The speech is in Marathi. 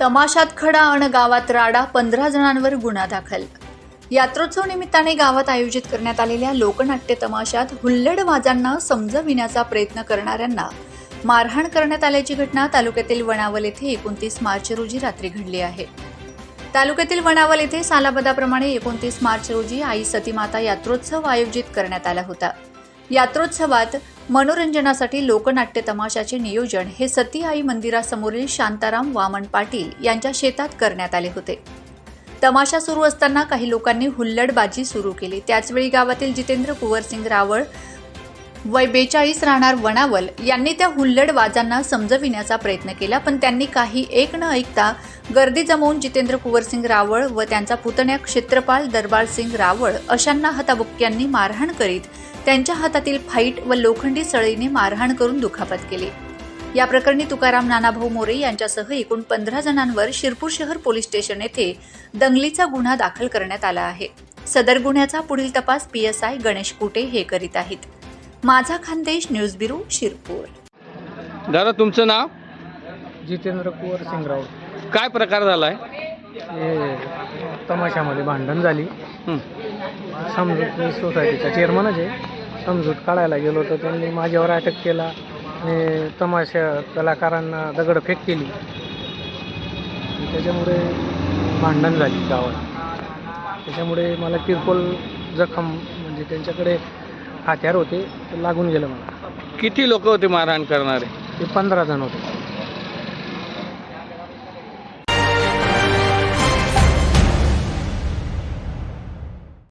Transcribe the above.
तमाशात खडा अण गावात राडा पंधरा जणांवर गुन्हा दाखल. यात्रोत्सव निमित्ताने गावात आयोजित करण्यात आलेल्या लोकनाट्य तमाशात हुल्लडबाजांना समजविण्याचा प्रयत्न करणाऱ्यांना मारहाण करण्यात आल्याची घटना तालुक्यातील वणावल येथे एकोणतीस मार्च रोजी रात्री घडली आहे. तालुक्यातील वणावल येथे सालाबदाप्रमाणे एकोणतीस मार्च रोजी आई सतीमाता यात्रोत्सव आयोजित करण्यात आला होता. यात्रोत्सवात मनोरंजनासाठी लोकनाट्य तमाशाचे नियोजन हे सती आई मंदिरासमोरील शांताराम वामन पाटील यांच्या शेतात करण्यात आले होते. तमाशा सुरू असताना काही लोकांनी हुल्लडबाजी सुरू केली. त्याचवेळी गावातील जितेंद्र कुंवरसिंग रावळ वय बेचाळीस राहणार वणावल यांनी त्या हुल्लडबाजांना समजविण्याचा प्रयत्न केला पण त्यांनी काही एक न ऐकता गर्दी जमवून जितेंद्र कुंवरसिंग रावळ व त्यांचा पुतण्या क्षेत्रपाल दरबारसिंग रावळ अशांना हताबुक्क्यांनी मारहाण करीत त्यांच्या हातातील फाईट व लोखंडी सळीने मारहाण करून दुखापत केली. या प्रकरणी तुकाराम नानाभाऊ मोरे यांच्यासह एकूण पंधरा जणांवर शिरपूर शहर पोलीस स्टेशन येथे दंगलीचा गुन्हा दाखल करण्यात आला आहे. सदर गुन्ह्याचा पुढील तपास P S I Ganesh Kute हे करीत आहेत. माझा खानदेश न्यूज ब्युरो शिरपूर. दादा तुमचं नाव? जितेंद्र कुवर सिंगराव काय प्रकार झालाय? हे तमाशामध्ये भांडण झाली. समजूत सोसायटीचा चेअरमनच आहे. समजूत काढायला गेलो तर त्यांनी माझ्यावर अटक केला. आणि तमाशा कलाकारांना दगडफेक केली. त्याच्यामुळे भांडण झाली गावात. त्याच्यामुळे मला किरकोळ जखम म्हणजे त्यांच्याकडे हत्यार होते ते लागून गेलं मला. किती लोक होते मारहाण करणारे? ते पंधरा जण होते.